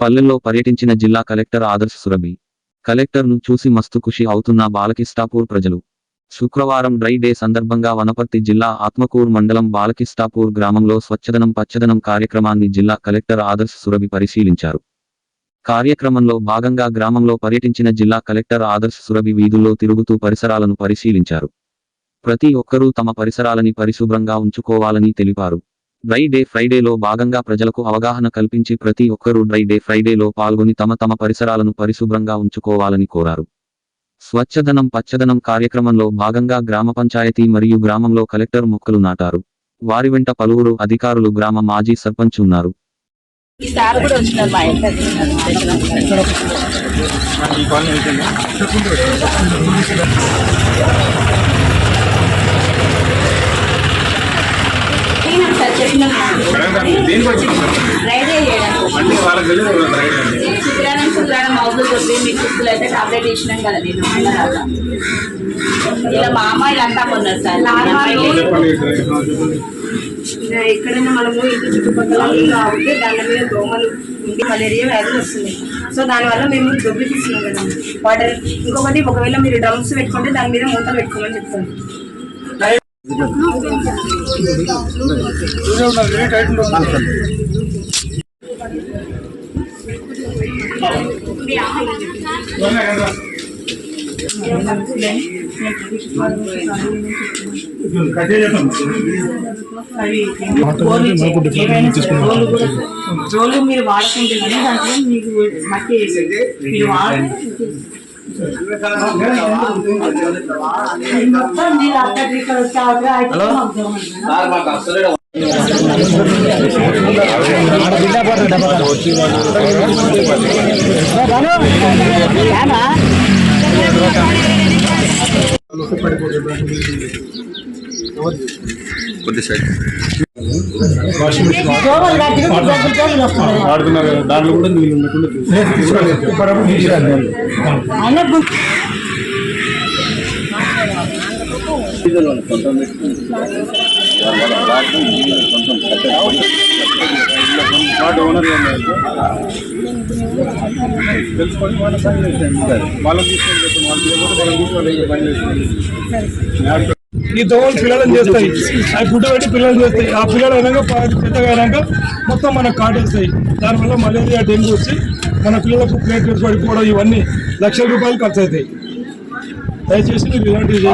పల్లెల్లో పర్యటించిన జిల్లా కలెక్టర్ ఆదర్శ్ సురభి. కలెక్టర్ను చూసి మస్తు ఖుషి అవుతున్న బాలకిష్టాపూర్ ప్రజలు. శుక్రవారం డ్రై డే సందర్భంగా వనపర్తి జిల్లా ఆత్మకూర్ మండలం బాలకిష్టాపూర్ గ్రామంలో స్వచ్ఛదనం పచ్చదనం కార్యక్రమాన్ని జిల్లా కలెక్టర్ ఆదర్శ్ సురభి పరిశీలించారు. కార్యక్రమంలో భాగంగా గ్రామంలో పర్యటించిన జిల్లా కలెక్టర్ ఆదర్శ్ సురభి వీధుల్లో తిరుగుతూ పరిసరాలను పరిశీలించారు. ప్రతి ఒక్కరూ తమ పరిసరాలని పరిశుభ్రంగా ఉంచుకోవాలని తెలిపారు. డ్రై డే ఫ్రైడేలో భాగంగా ప్రజలకు అవగాహన కల్పించి ప్రతి ఒక్కరూ డ్రై డే ఫ్రైడేలో పాల్గొని తమ తమ పరిసరాలను పరిశుభ్రంగా ఉంచుకోవాలని కోరారు. స్వచ్ఛదనం పచ్చదనం కార్యక్రమంలో భాగంగా గ్రామ పంచాయతీ మరియు గ్రామంలో కలెక్టర్ మొక్కలు నాటారు. వారి వెంట పలువురు అధికారులు గ్రామ మాజీ సర్పంచ్ ఉన్నారు. ఈ అంటే వాళ్ళకి తెలియదు రైడ్ అని మౌజులు కొద్ది మీకు శుక్రులు అయితే టాబ్లెట్ ఇచ్చినాం కదా నేను ఇలా మా అమ్మాయిలు అంతా కొన్నారు సార్ చెప్పండి ఎక్కడైనా మనము ఇంటి చుట్టుపక్కల ఉంటే దాని మీద దోమలు ఉండి మలేరియా వ్యాధులు వస్తున్నాయి సో దానివల్ల మేము దొబ్బి తీస్తున్నాం కదా వాటర్ ఇంకొకటి ఒకవేళ మీరు డ్రమ్స్ పెట్టుకుంటే దాని మీద మూతలు పెట్టుకోమని చెప్తాను రోలు మీరు వాడుకుంటే దాంట్లో మీకు మట్టి వేసేది. మీరు వాడుకుంటే మొత్తం మీరు అక్కడ వాడుతున్నారు కదా, దాంట్లో కూడా నీళ్ళు ఉన్నట్టు వాటి ఓనర్ తెలుసుకొని వాళ్ళ పని చేసేయండి. వాళ్ళని తీసుకొని చెప్పండి వాళ్ళు చేయకపోతే వాళ్ళని తీసుకొని వెళ్ళి పని చేసేయండి ఈ దోమలు పిల్లలను చేస్తాయి. అవి గుడ్డ పెట్టి పిల్లలు చేస్తాయి. ఆ పిల్లలు అయినాక పెద్దగా అయినాక మొత్తం మనకు కాటేస్తాయి. దానివల్ల మలేరియా డెంగ్యూ వచ్చి మన పిల్లలకు ప్లేట్లెట్స్ పడిపోవడం ఇవన్నీ లక్షల రూపాయలు ఖర్చు అవుతాయి. దయచేసి మీరు ఇలాంటివి